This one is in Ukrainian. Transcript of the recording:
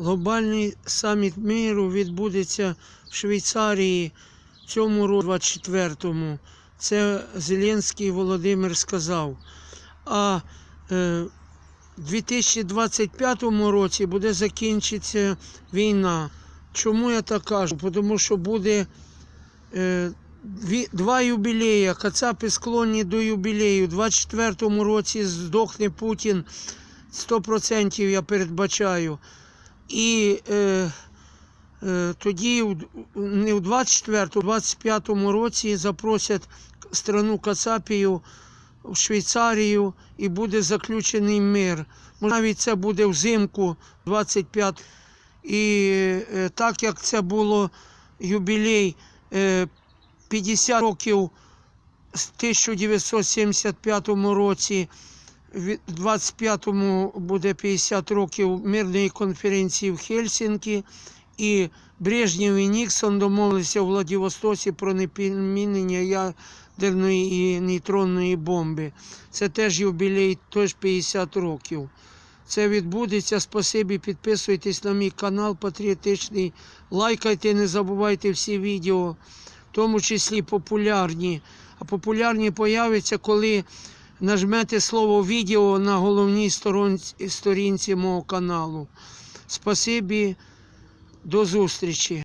Глобальний саміт миру відбудеться в Швейцарії в цьому році, 24-му. Це Зеленський Володимир сказав. А е, в 2025 році буде закінчитися війна. Чому я так кажу? Тому що буде е, два юбілеї. Кацапи склонні до юбілею. У 24-му році здохне Путін 100% я передбачаю. І е, е, тоді не в 24-му, а в 25-му році запросять страну Кацапію в Швейцарію і буде заключений мир. Навіть це буде взимку 25. І е, так як це було юбілей е, 50 років з 1975 році, 25-му буде 50 років мирної конференції в Хельсінкі, і Брежнєв і Ніксон домовилися у Владивостоці про непідмінення ядерної і нейтронної бомби. Це теж юбілей, теж 50 років. Це відбудеться. Спасибі, підписуйтесь на мій канал патріотичний, лайкайте, не забувайте всі відео, в тому числі популярні. А популярні появляться, коли нажмете слово відео на головній сторінці мого каналу. Спасибі, до зустрічі.